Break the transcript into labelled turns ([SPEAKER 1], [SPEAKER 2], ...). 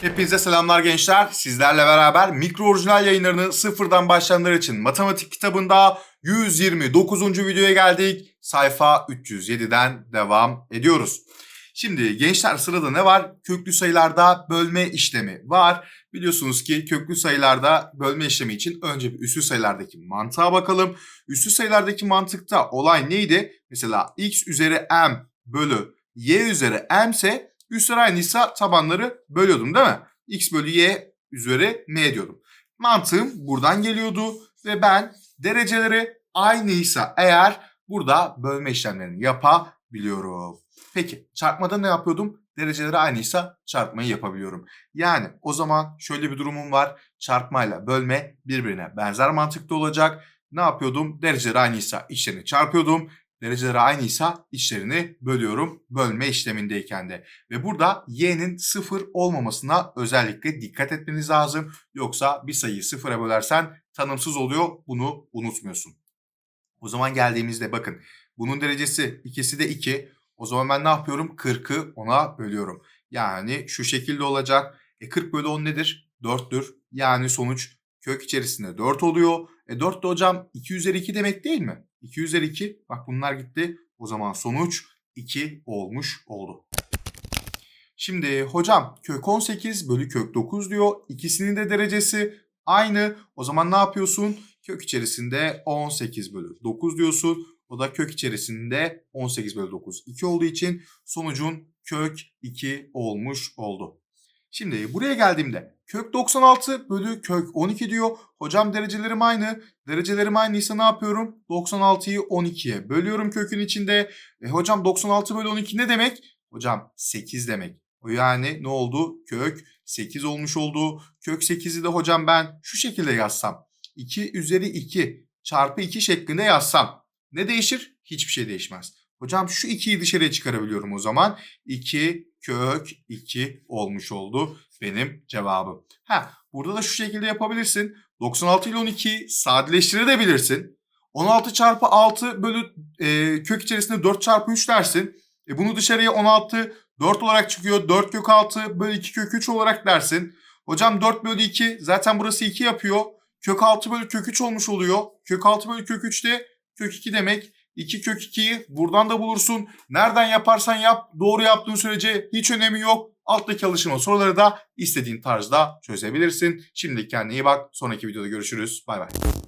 [SPEAKER 1] Hepinize selamlar gençler. Sizlerle beraber mikro orijinal yayınlarını sıfırdan başlayanlar için matematik kitabında 129. videoya geldik. Sayfa 307'den devam ediyoruz. Şimdi gençler sırada ne var? Köklü sayılarda bölme işlemi var. Biliyorsunuz ki köklü sayılarda bölme işlemi için önce bir üslü sayılardaki mantığa bakalım. Üslü sayılardaki mantıkta olay neydi? Mesela x üzeri m bölü y üzeri m ise üstler aynıysa tabanları bölüyordum değil mi? x bölü y üzeri m diyordum. Mantığım buradan geliyordu ve ben dereceleri aynıysa eğer burada bölme işlemlerini yapabiliyorum. Peki çarpmada ne yapıyordum? Dereceleri aynıysa çarpmayı yapabiliyorum. Yani o zaman şöyle bir durumum var. Çarpmayla bölme birbirine benzer mantıkta olacak. Ne yapıyordum? Dereceleri aynıysa içlerini çarpıyordum. Dereceleri aynıysa içlerini bölüyorum bölme işlemindeyken de. Ve burada y'nin sıfır olmamasına özellikle dikkat etmeniz lazım. Yoksa bir sayıyı sıfıra bölersen tanımsız oluyor. Bunu unutmuyorsun. O zaman geldiğimizde bakın bunun derecesi ikisi de 2. O zaman ben ne yapıyorum? 40'ı 10'a bölüyorum. Yani şu şekilde olacak. E 40 bölü 10 nedir? 4'tür. Yani sonuç kök içerisinde 4 oluyor. E 4 de hocam 2 üzeri 2 demek değil mi? 2 üzeri 2 bak bunlar gitti. O zaman sonuç 2 olmuş oldu. Şimdi hocam kök 18 bölü kök 9 diyor. İkisinin de derecesi aynı. O zaman ne yapıyorsun? Kök içerisinde 18 bölü 9 diyorsun. O da kök içerisinde 18 bölü 9 2 olduğu için sonucun kök 2 olmuş oldu. Şimdi buraya geldiğimde kök 96 bölü kök 12 diyor. Hocam derecelerim aynı. Derecelerim aynıysa ne yapıyorum? 96'yı 12'ye bölüyorum kökün içinde. E hocam 96 bölü 12 ne demek? Hocam 8 demek. Yani ne oldu? Kök 8 olmuş oldu. Kök 8'i de hocam ben şu şekilde yazsam. 2 üzeri 2 çarpı 2 şeklinde yazsam. Ne değişir? Hiçbir şey değişmez. Hocam şu 2'yi dışarıya çıkarabiliyorum o zaman. 2 kök 2 olmuş oldu benim cevabım. Ha, burada da şu şekilde yapabilirsin. 96 ile 12'yi sadeleştirebilirsin. 16 çarpı 6 bölü e, kök içerisinde 4 çarpı 3 dersin. E, bunu dışarıya 16 4 olarak çıkıyor. 4 kök 6 bölü 2 kök 3 olarak dersin. Hocam 4 bölü 2 zaten burası 2 yapıyor. Kök 6 bölü kök 3 olmuş oluyor. Kök 6 bölü kök 3 de kök 2 demek. 2 kök 2'yi buradan da bulursun. Nereden yaparsan yap doğru yaptığın sürece hiç önemi yok. Alttaki alışma soruları da istediğin tarzda çözebilirsin. Şimdi kendine iyi bak. Sonraki videoda görüşürüz. Bay bay.